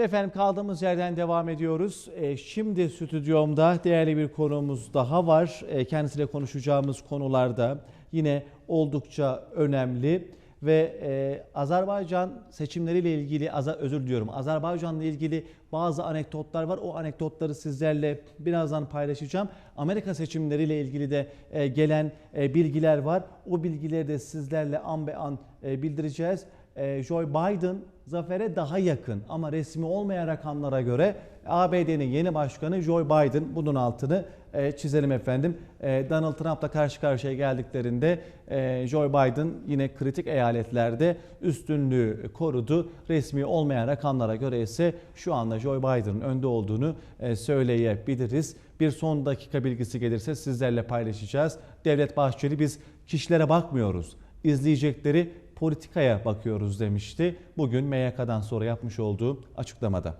Ve efendim kaldığımız yerden devam ediyoruz. Ee, Şimdi stüdyomda değerli bir konuğumuz daha var. Ee, Kendisiyle konuşacağımız konularda yine oldukça önemli ve e, Azerbaycan seçimleriyle ilgili Aza- özür diliyorum. Azerbaycan'la ilgili bazı anekdotlar var. O anekdotları sizlerle birazdan paylaşacağım. Amerika seçimleriyle ilgili de e, gelen e, bilgiler var. O bilgileri de sizlerle an be an e, bildireceğiz. E, Joe Biden zafere daha yakın ama resmi olmayan rakamlara göre ABD'nin yeni başkanı Joe Biden bunun altını e, çizelim efendim. E, Donald Trump'la karşı karşıya geldiklerinde e, Joe Biden yine kritik eyaletlerde üstünlüğü korudu. Resmi olmayan rakamlara göre ise şu anda Joe Biden'ın önde olduğunu e, söyleyebiliriz. Bir son dakika bilgisi gelirse sizlerle paylaşacağız. Devlet Bahçeli biz kişilere bakmıyoruz. İzleyecekleri politikaya bakıyoruz demişti. Bugün MYK'dan sonra yapmış olduğu açıklamada.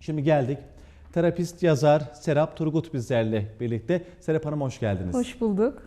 Şimdi geldik. Terapist yazar Serap Turgut bizlerle birlikte. Serap Hanım hoş geldiniz. Hoş bulduk.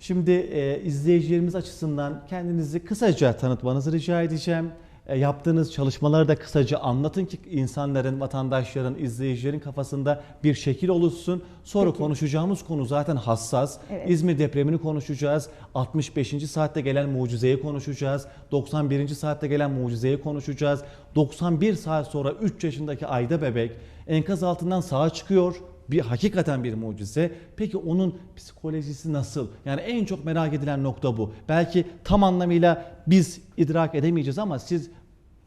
Şimdi e, izleyicilerimiz açısından kendinizi kısaca tanıtmanızı rica edeceğim. E, yaptığınız çalışmaları da kısaca anlatın ki insanların, vatandaşların, izleyicilerin kafasında bir şekil oluşsun. Sonra Peki. konuşacağımız konu zaten hassas. Evet. İzmir depremini konuşacağız. 65. saatte gelen mucizeyi konuşacağız. 91. saatte gelen mucizeyi konuşacağız. 91 saat sonra 3 yaşındaki Ayda bebek enkaz altından sağa çıkıyor bir hakikaten bir mucize. Peki onun psikolojisi nasıl? Yani en çok merak edilen nokta bu. Belki tam anlamıyla biz idrak edemeyeceğiz ama siz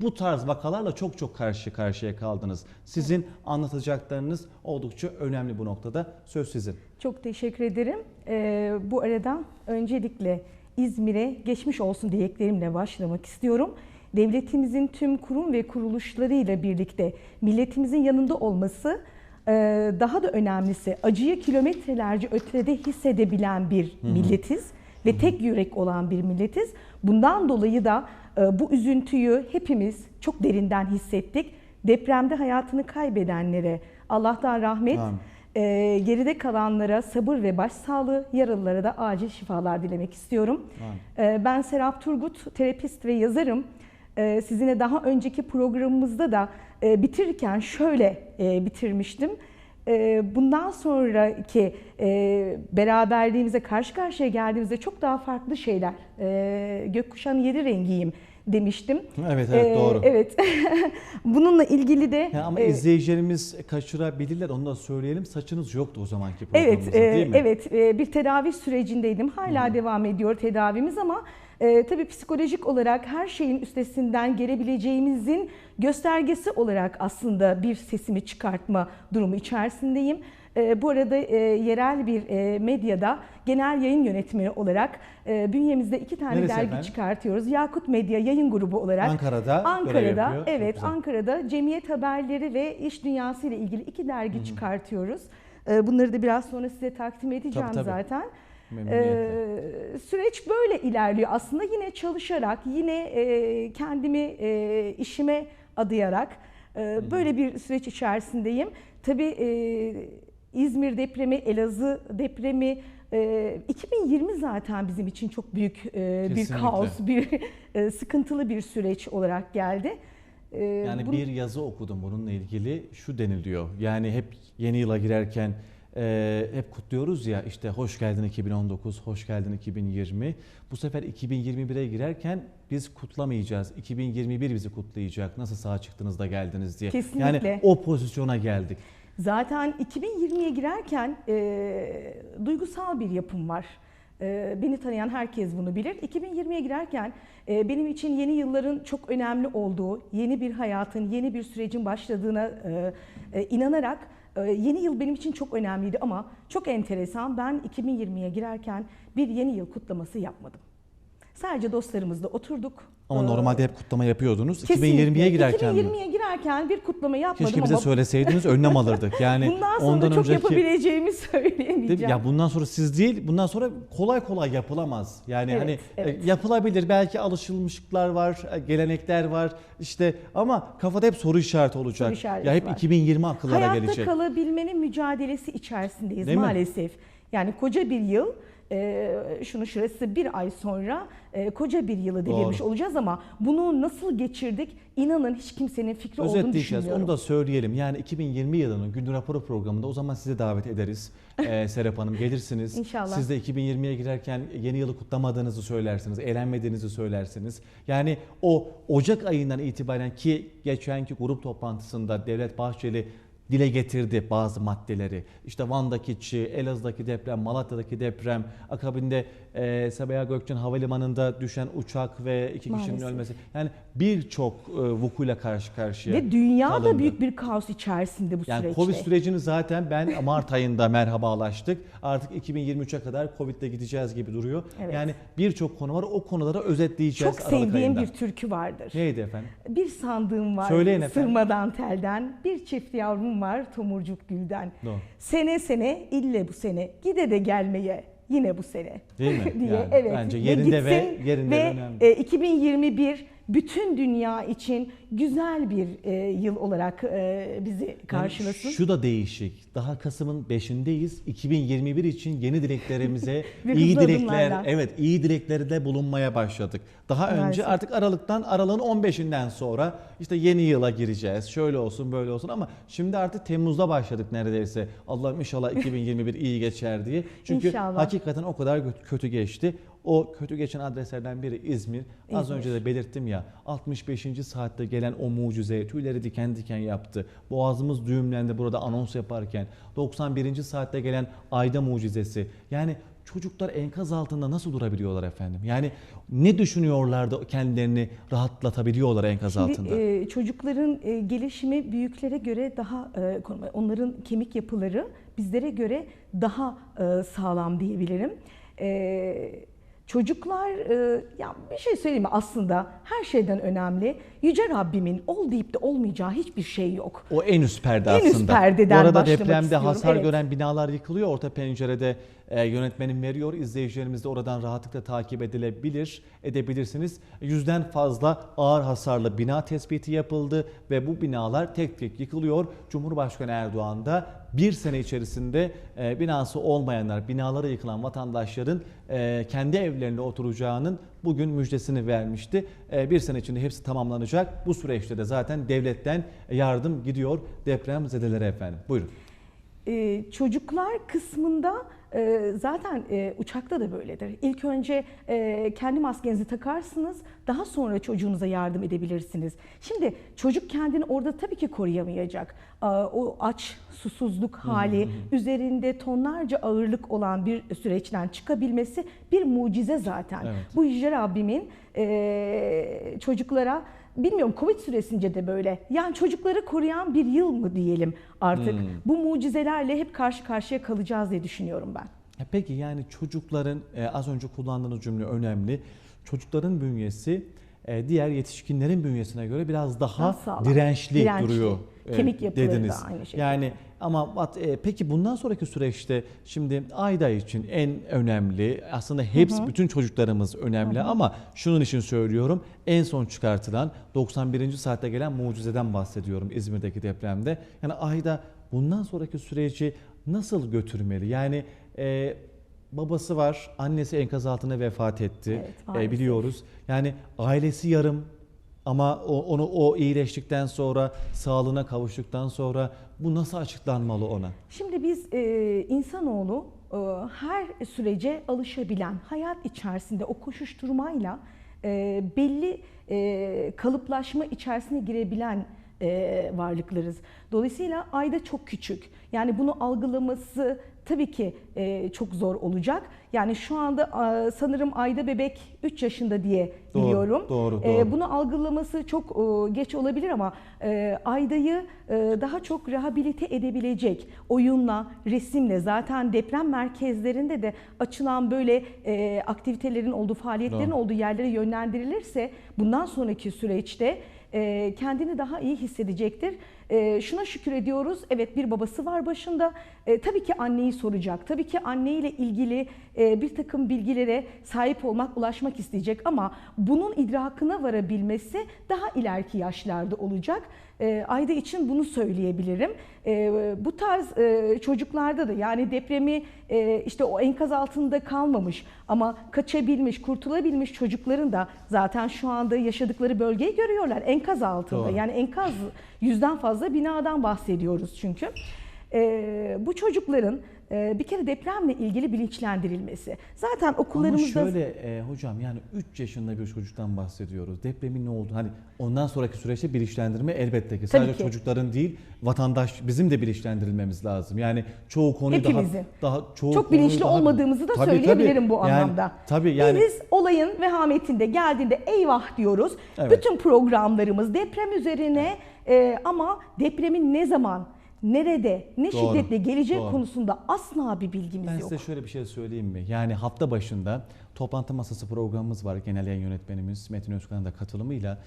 bu tarz vakalarla çok çok karşı karşıya kaldınız. Sizin anlatacaklarınız oldukça önemli bu noktada. Söz sizin. Çok teşekkür ederim. Ee, bu arada öncelikle İzmir'e geçmiş olsun dileklerimle başlamak istiyorum. Devletimizin tüm kurum ve kuruluşlarıyla birlikte milletimizin yanında olması daha da önemlisi acıyı kilometrelerce ötede hissedebilen bir milletiz ve tek yürek olan bir milletiz. Bundan dolayı da e, bu üzüntüyü hepimiz çok derinden hissettik. Depremde hayatını kaybedenlere Allah'tan rahmet, Amin. e, geride kalanlara sabır ve başsağlığı, yaralılara da acil şifalar dilemek istiyorum. E, ben Serap Turgut, terapist ve yazarım. E, sizinle daha önceki programımızda da e, bitirirken şöyle e, bitirmiştim. Bundan sonraki beraberliğimize karşı karşıya geldiğimizde çok daha farklı şeyler. Gökkuşağının yedi rengiyim demiştim. Evet evet E, doğru. Evet. Bununla ilgili de Yani ama e, izleyicilerimiz kaçırabilirler onu da söyleyelim. Saçınız yoktu o zamanki Evet, programımızda e, değil mi? evet e, bir tedavi sürecindeydim. Hala devam ediyor tedavimiz ama e, tabii psikolojik olarak her şeyin üstesinden gelebileceğimizin göstergesi olarak aslında bir sesimi çıkartma durumu içerisindeyim. E, bu arada e, yerel bir e, medyada genel yayın yönetmeni olarak e, bünyemizde iki tane Neresi dergi efendim? çıkartıyoruz. Yakut Medya yayın grubu olarak. Ankara'da görev Ankara'da yapıyor. Çok evet güzel. Ankara'da cemiyet haberleri ve iş dünyası ile ilgili iki dergi çıkartıyoruz. Ee, Bunları da biraz sonra size takdim edeceğim Tabii, tabii. zaten. Ee, süreç böyle ilerliyor. Aslında yine çalışarak, yine e, kendimi e, işime adayarak e, böyle bir süreç içerisindeyim. Tabii e, İzmir depremi, Elazığ depremi, e, 2020 zaten bizim için çok büyük e, bir kaos, bir e, sıkıntılı bir süreç olarak geldi. E, Yani bunu- bir yazı okudum bununla ilgili şu deniliyor. Yani hep yeni yıla girerken e, hep kutluyoruz ya işte hoş geldin 2019, hoş geldin 2020. Bu sefer 2021'e girerken biz kutlamayacağız. 2021 bizi kutlayacak. Nasıl sağ çıktınız da geldiniz diye. Kesinlikle. Yani o pozisyona geldik. Zaten 2020'ye girerken e, duygusal bir yapım var. E, beni tanıyan herkes bunu bilir. 2020'ye girerken e, benim için yeni yılların çok önemli olduğu, yeni bir hayatın, yeni bir sürecin başladığına e, e, inanarak yeni yıl benim için çok önemliydi ama çok enteresan ben 2020'ye girerken bir yeni yıl kutlaması yapmadım. Sadece dostlarımızla oturduk. Ama Ee, normalde hep kutlama yapıyordunuz. kesinlikle. 2020'ye girerken mi? 2020'ye girerken bir kutlama yapmadım Keşke bize ama söyleseydiniz önlem alırdık. Yani Bundan sonra ondan çok önceki yapabileceğimi mi? söyleyemeyeceğim. Ya bundan sonra siz değil, bundan sonra kolay kolay yapılamaz. Yani Evet, hani e, evet. yapılabilir. Belki alışılmışlıklar var, e, gelenekler var. işte ama kafada hep soru işareti olacak. Soru işareti ya hep var. 2020 akıllara Hayatta gelecek. kalabilmenin mücadelesi içerisindeyiz Değil mi? maalesef. Yani koca bir yıl e, şunu şurası bir ay sonra e, koca bir yılı devirmiş Doğru. olacağız ama bunu nasıl geçirdik inanın hiç kimsenin fikri olduğunu düşünmüyorum. Onu da söyleyelim. Yani 2020 yılının gün raporu programında o zaman sizi davet ederiz. Ee, Serap Hanım gelirsiniz. İnşallah. Siz de 2020'ye girerken yeni yılı kutlamadığınızı söylersiniz. Eğlenmediğinizi söylersiniz. Yani o Ocak ayından itibaren ki geçenki grup toplantısında Devlet Bahçeli dile getirdi bazı maddeleri. İşte Van'daki çığ, Elazığ'daki deprem, Malatya'daki deprem, akabinde e, Sabiha Gökçen Havalimanı'nda düşen uçak ve iki kişinin Maalesef. ölmesi. Yani birçok e, vukuyla karşı karşıya. Ve dünya da kalındı. büyük bir kaos içerisinde bu Yani süreçte. Covid sürecini zaten ben Mart ayında merhabalaştık. Artık 2023'e kadar Covid'le gideceğiz gibi duruyor. Evet. Yani birçok konu var. O konuları özetleyeceğiz Çok Aralık sevdiğim ayında. bir türkü vardır. Neydi efendim? Bir sandığım var Söyleyin efendim. sırmadan telden, bir çift yavrum var tomurcuk gülden. Doğru. Sene sene ille bu sene, gide de gelmeye yine bu sene. Değil mi? diye Yani evet. bence yerinde ve gitsin yerinde ve önemli. e, 2021 bütün dünya için güzel bir e, yıl olarak e, bizi karşılasın. Yani şu da değişik. Daha Kasım'ın 5'indeyiz. 2021 için yeni dileklerimize iyi dilekler, adımlarla. evet iyi dileklerde bulunmaya başladık. Daha önce Maalesef. artık Aralık'tan Aralık'ın 15'inden sonra işte yeni yıla gireceğiz. Şöyle olsun, böyle olsun ama şimdi artık Temmuz'da başladık neredeyse. Allah'ım inşallah 2021 iyi geçer diye. Çünkü İnşallah. hakikaten o kadar kö- kötü geçti. O kötü geçen adreslerden biri İzmir. Az İzmir. önce de belirttim ya 65. saatte gelen o mucize tüyleri diken diken yaptı. Boğazımız düğümlendi burada anons yaparken. 91. saatte gelen ayda mucizesi. Yani çocuklar enkaz altında nasıl durabiliyorlar efendim? Yani ne düşünüyorlar da kendilerini rahatlatabiliyorlar enkaz Şimdi altında? e, çocukların e, gelişimi büyüklere göre daha e, onların kemik yapıları bizlere göre daha e, sağlam diyebilirim. E, çocuklar e, ya bir şey söyleyeyim mi aslında her şeyden önemli yüce Rabbimin ol deyip de olmayacağı hiçbir şey yok. O en üst perde En üst aslında. perdeden Bu arada başlamak depremde istiyorum, hasar evet. gören binalar yıkılıyor. Orta pencerede e, yönetmenim veriyor. İzleyicilerimiz de oradan rahatlıkla takip edilebilir, edebilirsiniz. Yüzden fazla ağır hasarlı bina tespiti yapıldı ve bu binalar tek tek yıkılıyor. Cumhurbaşkanı Erdoğan da bir sene içerisinde e, binası olmayanlar, binalara yıkılan vatandaşların e, kendi evlerinde oturacağının bugün müjdesini vermişti. E, bir sene içinde hepsi tamamlanacak. Bu süreçte de zaten devletten yardım gidiyor deprem zedelere efendim. Buyurun. Ee, çocuklar kısmında e, zaten e, uçakta da böyledir. İlk önce e, kendi maskenizi takarsınız, daha sonra çocuğunuza yardım edebilirsiniz. Şimdi çocuk kendini orada tabii ki koruyamayacak. Aa, O aç, susuzluk hali, üzerinde tonlarca ağırlık olan bir süreçten çıkabilmesi bir mucize zaten. Evet. Bu Yüce Rabbimin e, çocuklara bilmiyorum Covid süresince de böyle. Yani çocukları koruyan bir yıl mı diyelim artık. Hmm. Bu mucizelerle hep karşı karşıya kalacağız diye düşünüyorum ben. E Peki yani çocukların e, az önce kullandığınız cümle önemli. Çocukların bünyesi diğer yetişkinlerin bünyesine göre biraz daha Daha sağlam, dirençli, dirençli. duruyor. Kemik yapıları da dediniz. aynı şekilde. Yani ama e, peki bundan sonraki süreçte şimdi Ayda için en önemli aslında hepsi bütün çocuklarımız önemli ama şunun için söylüyorum en son çıkartılan 91. saatte gelen mucizeden bahsediyorum İzmir'deki depremde. Yani Ayda bundan sonraki süreci nasıl götürmeli? Yani e, babası var, annesi enkaz altında vefat etti. Evet, E, biliyoruz. Yani ailesi yarım ama o- onu o iyileştikten sonra, sağlığına kavuştuktan sonra bu nasıl açıklanmalı ona? Şimdi biz e, insanoğlu e, her sürece alışabilen, hayat içerisinde o koşuşturmayla e, belli e, kalıplaşma içerisine girebilen e, varlıklarız. Dolayısıyla ayda çok küçük. Yani bunu algılaması tabii ki e, çok zor olacak. Yani şu anda e, sanırım ayda bebek 3 yaşında diye Doğru, biliyorum. doğru, E, doğru. bunu algılaması çok e, geç olabilir ama e, Ayda'yı e, daha çok rehabilite edebilecek oyunla, resimle zaten deprem merkezlerinde de açılan böyle e, aktivitelerin olduğu, faaliyetlerin Doğru. olduğu yerlere yönlendirilirse bundan sonraki süreçte e, kendini daha iyi hissedecektir. E, şuna şükür ediyoruz. Evet bir babası var başında. E, tabii ki anneyi soracak. Tabii ki anneyle ilgili e, bir takım bilgilere sahip olmak, ulaşmak isteyecek ama bunun idrakına varabilmesi daha ileriki yaşlarda olacak. E, Ayda için bunu söyleyebilirim. E, bu tarz e, çocuklarda da yani depremi e, işte o enkaz altında kalmamış ama kaçabilmiş, kurtulabilmiş çocukların da zaten şu anda yaşadıkları bölgeyi görüyorlar. Enkaz altında Doğru. yani enkaz yüzden fazla binadan bahsediyoruz çünkü. E, bu çocukların e, bir kere depremle ilgili bilinçlendirilmesi. Zaten Ama okullarımızda şöyle e, hocam yani 3 yaşında bir çocuktan bahsediyoruz. Depremin ne oldu? Hani ondan sonraki süreçte bilinçlendirme elbette ki. Sadece ki. çocukların değil vatandaş bizim de bilinçlendirilmemiz lazım. Yani çoğu konuyu Hepimizin. daha daha çoğu çok bilinçli daha- olmadığımızı da Tabii, söyleyebilirim tabii. bu Yani, anlamda. Tabii yani Biz olayın vehametinde geldiğinde eyvah diyoruz. Evet. Bütün programlarımız deprem üzerine e, ama depremin ne zaman, nerede, ne Doğru, şiddetle geleceği doğru. konusunda asla bir bilgimiz Ben yok. size şöyle bir şey söyleyeyim mi? Yani hafta başında toplantı masası programımız var. Genel yayın yönetmenimiz Metin Özkan'ın da katılımıyla.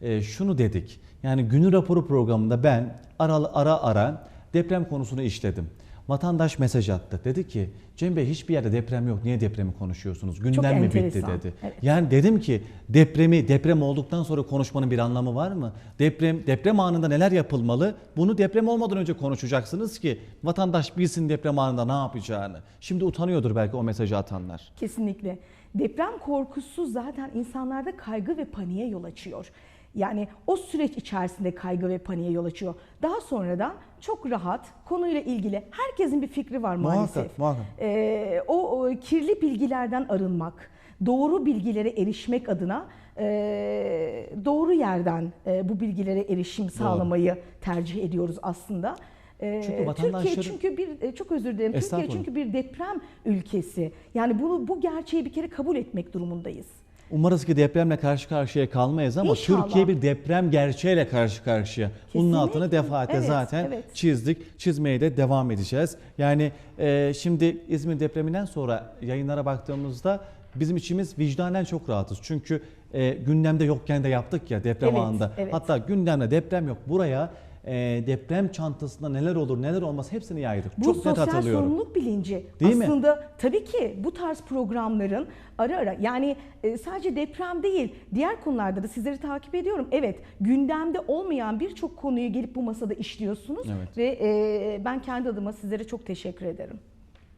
Ee, şunu dedik. Yani günü raporu programında ben ara ara, ara deprem konusunu işledim. Vatandaş mesaj attı. Dedi ki Cem Bey hiçbir yerde deprem yok. Niye depremi konuşuyorsunuz? Gündem mi bitti dedi. Evet. Yani dedim ki depremi deprem olduktan sonra konuşmanın bir anlamı var mı? Deprem deprem anında neler yapılmalı? Bunu deprem olmadan önce konuşacaksınız ki vatandaş bilsin deprem anında ne yapacağını. Şimdi utanıyordur belki o mesajı atanlar. Kesinlikle. Deprem korkusu zaten insanlarda kaygı ve paniğe yol açıyor. Yani o süreç içerisinde kaygı ve paniğe yol açıyor. Daha sonradan çok rahat konuyla ilgili herkesin bir fikri var maalesef. Muhakkak, muhakkak. Ee, o, o kirli bilgilerden arınmak, doğru bilgilere erişmek adına e, doğru yerden e, bu bilgilere erişim sağlamayı tercih ediyoruz aslında. Ee, Çünkü Türkiye vatandaşların- çünkü bir e, çok özür dilerim. Türkiye çünkü bir deprem ülkesi. Yani bunu bu gerçeği bir kere kabul etmek durumundayız. Umarız ki depremle karşı karşıya kalmayız ama İnşallah. Türkiye bir deprem gerçeğiyle karşı karşıya. Bunun Kesinlikle. altını defaatle Evet, zaten evet. çizdik. Çizmeye de devam edeceğiz. Yani e, şimdi İzmir depreminden sonra yayınlara baktığımızda bizim içimiz vicdanen çok rahatız. Çünkü e, gündemde yokken de yaptık ya deprem Evet, anında. evet. Hatta gündemde deprem yok. Buraya e, deprem çantasında neler olur neler olmaz hepsini yaydık. Bu çok net sosyal hatırlıyorum. sorumluluk bilinci Değil mi? aslında tabii ki bu tarz programların ara ara yani e, sadece deprem değil diğer konularda da sizleri takip ediyorum. Evet gündemde olmayan birçok konuyu gelip bu masada işliyorsunuz Evet. ve e, ben kendi adıma sizlere çok teşekkür ederim.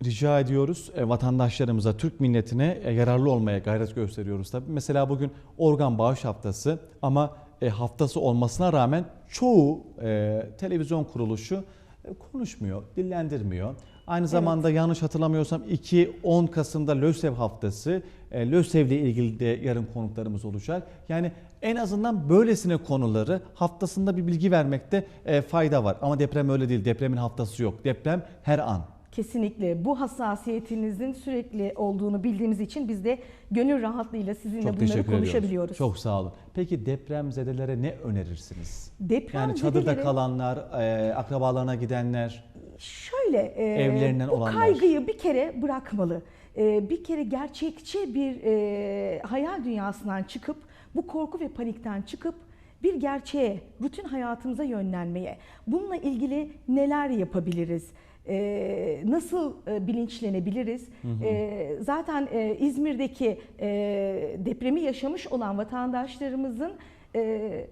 rica ediyoruz e, vatandaşlarımıza, Türk milletine e, yararlı olmaya gayret gösteriyoruz tabii. Mesela bugün organ bağış haftası ama haftası olmasına rağmen çoğu e, televizyon kuruluşu e, konuşmuyor, dillendirmiyor. Aynı zamanda yanlış hatırlamıyorsam 2-10 Kasım'da LÖSEV haftası. E, LÖSEV'le ilgili de yarın konuklarımız olacak. Yani en azından böylesine konuları haftasında bir bilgi vermekte e, fayda var. Ama deprem öyle değil. Depremin haftası yok. Deprem her an. Kesinlikle bu hassasiyetinizin sürekli olduğunu bildiğimiz için biz de gönül rahatlığıyla sizinle Çok bunları teşekkür konuşabiliyoruz. ediyoruz. Çok sağ olun. Peki depremzedelere ne önerirsiniz? Deprem Yani çadırda zedeleri- kalanlar, e, akrabalarına gidenler. Şöyle e, Evlerinden bu olanlar. kaygıyı bir kere bırakmalı. E, bir kere gerçekçi bir e, hayal dünyasından çıkıp bu korku ve panikten çıkıp bir gerçeğe, rutin hayatımıza yönlenmeye, bununla ilgili neler yapabiliriz? E, nasıl e, bilinçlenebiliriz? E, zaten e, İzmir'deki e, depremi yaşamış olan vatandaşlarımızın e,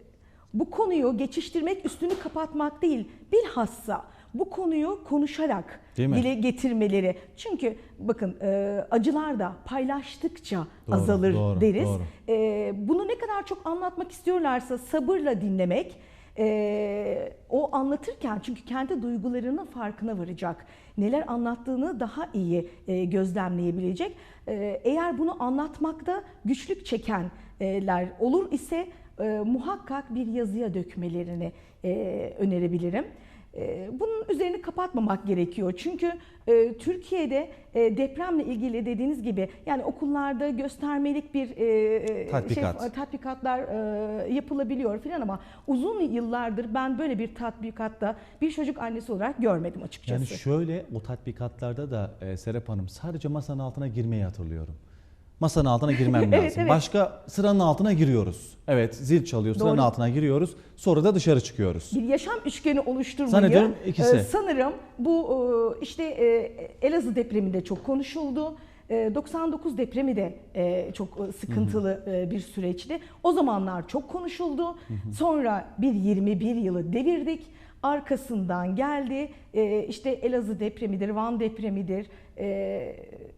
bu konuyu geçiştirmek, üstünü kapatmak değil, bilhassa bu konuyu konuşarak dile getirmeleri. Çünkü bakın e, acılar da paylaştıkça Doğru, azalır doğru, deriz. doğru. E, bunu ne kadar çok anlatmak istiyorlarsa sabırla dinlemek, e, o anlatırken çünkü kendi duygularının farkına varacak. Neler anlattığını daha iyi e, gözlemleyebilecek. E, eğer bunu anlatmakta güçlük çekenler olur ise e, muhakkak bir yazıya dökmelerini e, önerebilirim. Bunun üzerini kapatmamak gerekiyor. Çünkü Türkiye'de depremle ilgili dediğiniz gibi yani okullarda göstermelik bir e, Tatbikat. şey, tatbikatlar yapılabiliyor filan ama uzun yıllardır ben böyle bir tatbikatta bir çocuk annesi olarak görmedim açıkçası. Yani şöyle o tatbikatlarda da Serap Hanım sadece masanın altına girmeyi hatırlıyorum. Masanın altına girmem lazım. Evet, evet. Başka sıranın altına giriyoruz. Evet zil çalıyor sıranın Doğru. altına giriyoruz. Sonra da dışarı çıkıyoruz. bir yaşam üçgeni oluşturmayı Zannediyorum ikisi. e, sanırım bu e, işte e, Elazığ depreminde çok konuşuldu. e, 99 depremi de e, çok e, sıkıntılı e, bir süreçti. O zamanlar çok konuşuldu. Sonra bir 21 yılı devirdik. Arkasından geldi e, işte Elazığ depremidir, Van depremidir, e,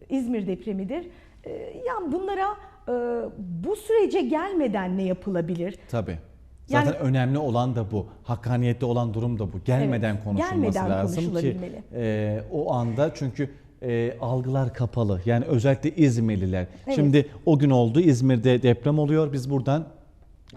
İzmir depremidir. E, Yani bunlara e, bu sürece gelmeden ne yapılabilir? Tabii. Zaten Yani- önemli olan da bu. Hakkaniyetli olan durum da bu. Gelmeden Evet, konuşulması gelmeden lazım ki e, o anda çünkü e, algılar kapalı. Yani özellikle İzmirliler. Evet. Şimdi o gün oldu İzmir'de deprem oluyor. Biz buradan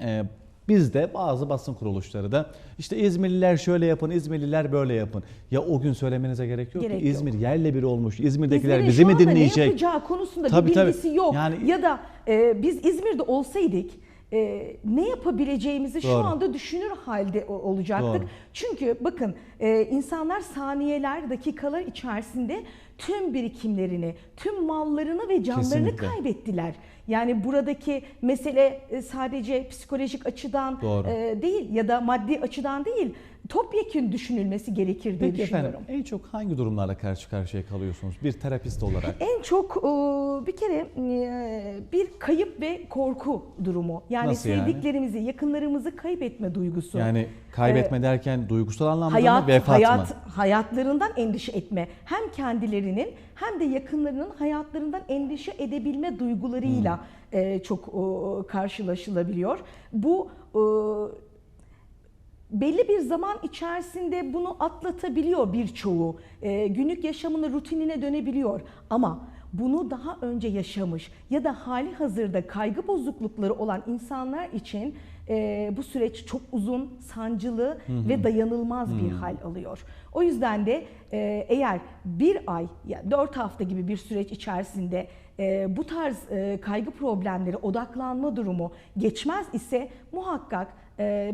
e, biz de bazı basın kuruluşları da işte İzmirliler şöyle yapın, İzmirliler böyle yapın. Ya o gün söylemenize gerek yok Gerek ki yok. İzmir yerle bir olmuş. İzmir'dekiler İzmir'in bizi şu mi anda Ne dinleyecek? yapacağı konusunda Tabii, bir tabii. bilgisi yok. Yani- Ya da e, biz İzmir'de olsaydık e, ne yapabileceğimizi şu Doğru. anda düşünür halde olacaktık. Doğru. Çünkü bakın e, insanlar saniyeler, dakikalar içerisinde tüm birikimlerini, tüm mallarını ve canlarını Kesinlikle. kaybettiler. Yani buradaki mesele e, sadece psikolojik açıdan Doğru. e, değil ya da maddi açıdan değil. Topyekün düşünülmesi gerekir diye Peki düşünüyorum. efendim en çok hangi durumlarla karşı karşıya kalıyorsunuz bir terapist olarak? En çok e, bir kere e, bir kayıp ve korku durumu. Yani Nasıl yani? sevdiklerimizi, yakınlarımızı kaybetme duygusu. Yani kaybetme derken duygusal anlamda mı hayat, vefat hayat, mı? hayatlarından endişe etme. Hem kendilerinin hem de yakınlarının hayatlarından endişe edebilme duygularıyla Hmm. e, çok karşılaşılabiliyor. Bu belli bir zaman içerisinde bunu atlatabiliyor birçoğu. Ee, günlük yaşamına, rutinine dönebiliyor. Ama bunu daha önce yaşamış ya da hali hazırda kaygı bozuklukları olan insanlar için e, bu süreç çok uzun, sancılı ve dayanılmaz bir hal alıyor. O yüzden de e, eğer bir ay ya dört hafta gibi bir süreç içerisinde e, bu tarz e, kaygı problemleri, odaklanma durumu geçmez ise muhakkak e,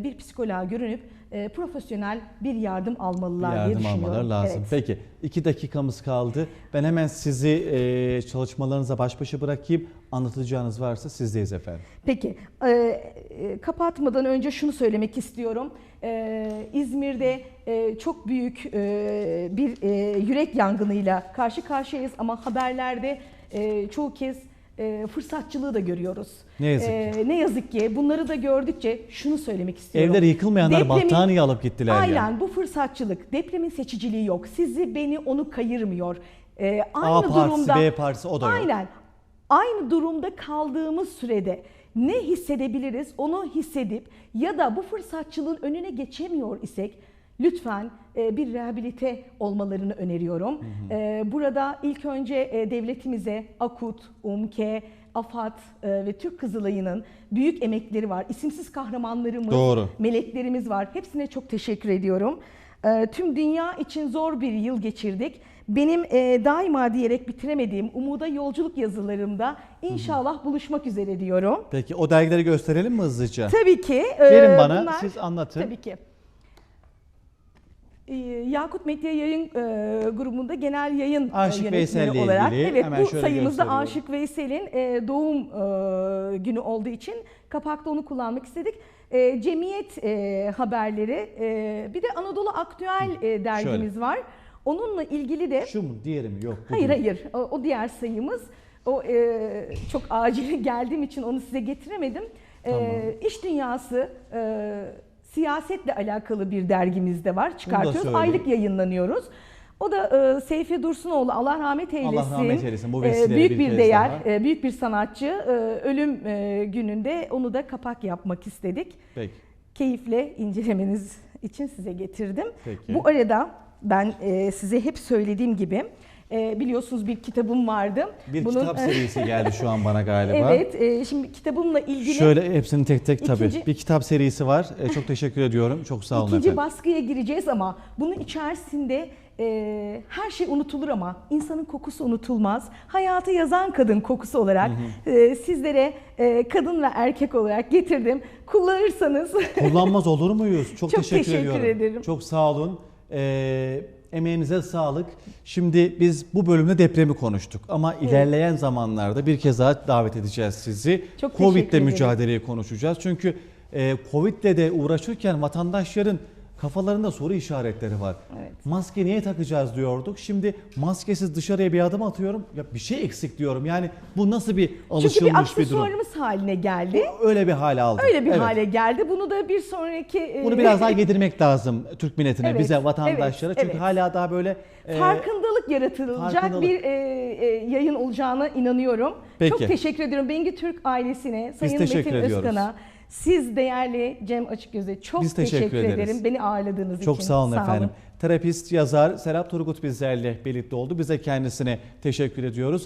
bir psikoloğa görünüp e, profesyonel bir yardım almalılar diye Yardım düşünüyorum. almaları lazım. Evet. Peki iki dakikamız kaldı. Ben hemen sizi e, çalışmalarınıza baş başa bırakayım. Anlatacağınız varsa sizdeyiz efendim. Peki, e, e, kapatmadan önce şunu söylemek istiyorum. E, İzmir'de e, çok büyük e, bir e, yürek yangınıyla karşı karşıyayız ama haberlerde e, çoğu kez e, fırsatçılığı da görüyoruz. Ne yazık ki. E, ne yazık ki bunları da gördükçe şunu söylemek istiyorum. Evleri yıkılmayanlar Depremin- battaniye alıp gittiler Aynen ya. bu fırsatçılık. Depremin seçiciliği yok. Sizi beni onu kayırmıyor. E, aynı A partisi, durumda B partisi o da yok. Aynen. Aynı durumda kaldığımız sürede ne hissedebiliriz onu hissedip ya da bu fırsatçılığın önüne geçemiyor isek lütfen e, bir rehabilite olmalarını öneriyorum. E, Burada ilk önce e, devletimize AKUT, UMKE, AFAD e, ve Türk Kızılayı'nın büyük emekleri var. İsimsiz kahramanlarımız, Doğru. meleklerimiz var. Hepsine çok teşekkür ediyorum. Tüm dünya için zor bir yıl geçirdik. Benim e, daima diyerek bitiremediğim Umuda Yolculuk yazılarımda inşallah buluşmak üzere diyorum. Peki o dergileri gösterelim mi hızlıca? Tabii ki. e, Verin bana bunlar- siz anlatın. Tabii ki. Ee, Yakut Medya Yayın e, grubunda genel yayın e, Aşık yönetmeni olarak. ilgili Evet hemen bu şöyle sayımızda. Aşık Veysel'in e, doğum e, günü olduğu için kapakta onu kullanmak istedik. E, cemiyet e, haberleri e, bir de Anadolu Aktüel e, dergimiz var. Onunla ilgili de Şu mu diğeri mi? Yok. bu Hayır hayır o, o diğer sayımız. O e, çok acil geldiğim için onu size getiremedim. E, Tamam. iş dünyası e, siyasetle alakalı bir dergimiz de var. Çıkartıyoruz. Aylık yayınlanıyoruz. O da e, Seyfi Dursunoğlu Allah rahmet eylesin. Allah rahmet eylesin. Bu E, büyük bir bir, değer, e, büyük bir sanatçı. E, ölüm e, gününde onu da kapak yapmak istedik. Peki. Keyifle incelemeniz için size getirdim. Peki. Bu arada ben e, size hep söylediğim gibi e, biliyorsunuz bir kitabım vardı. Bir Bunun- kitap serisi geldi şu an bana galiba. Evet, e, şimdi kitabımla ilgili Şöyle hepsini tek tek tabii. İkinci- Bir kitap serisi var. E, çok teşekkür ediyorum. Çok sağ olun ikinci efendim. baskıya gireceğiz ama bunun içerisinde e, her şey unutulur ama insanın kokusu unutulmaz. Hayatı yazan kadın kokusu olarak e, sizlere e, kadın ve erkek olarak getirdim. Kullanırsanız Kullanmaz olur muyuz? Çok, Çok teşekkür, teşekkür ediyorum. ederim. Çok sağ olun. Ee, emeğinize sağlık. Şimdi biz bu bölümde depremi konuştuk ama ilerleyen zamanlarda bir kez daha davet edeceğiz sizi. Çok teşekkür Covid'le ederim. mücadeleyi konuşacağız. Çünkü e, Covid'le de uğraşırken vatandaşların kafalarında soru işaretleri var. Evet. Maske niye takacağız diyorduk. Şimdi maskesiz dışarıya bir adım atıyorum. Ya bir şey eksik diyorum. Yani bu nasıl bir Çünkü alışılmış bir bir, durum? aksesuarımız haline geldi. Öyle bir hale aldı. Öyle bir Evet. hale geldi. Bunu da bir sonraki e, Bunu biraz daha yedirmek lazım Türk milletine, Evet, bize, vatandaşlara. evet, Çünkü evet. hala daha böyle e, farkındalık yaratılacak farkındalık. bir e, e, yayın olacağına inanıyorum. Peki. Çok teşekkür ediyorum Bengi Türk ailesine, Sayın teşekkür Metin ediyoruz. Özkan'a, siz değerli Cem Açıkgöz'e çok Biz teşekkür teşekkür, ederiz. ederim. Beni ağırladığınız Çok için. sağ olun efendim. Terapist, yazar Serap Turgut bizlerle birlikte oldu. Bize kendisine teşekkür ediyoruz.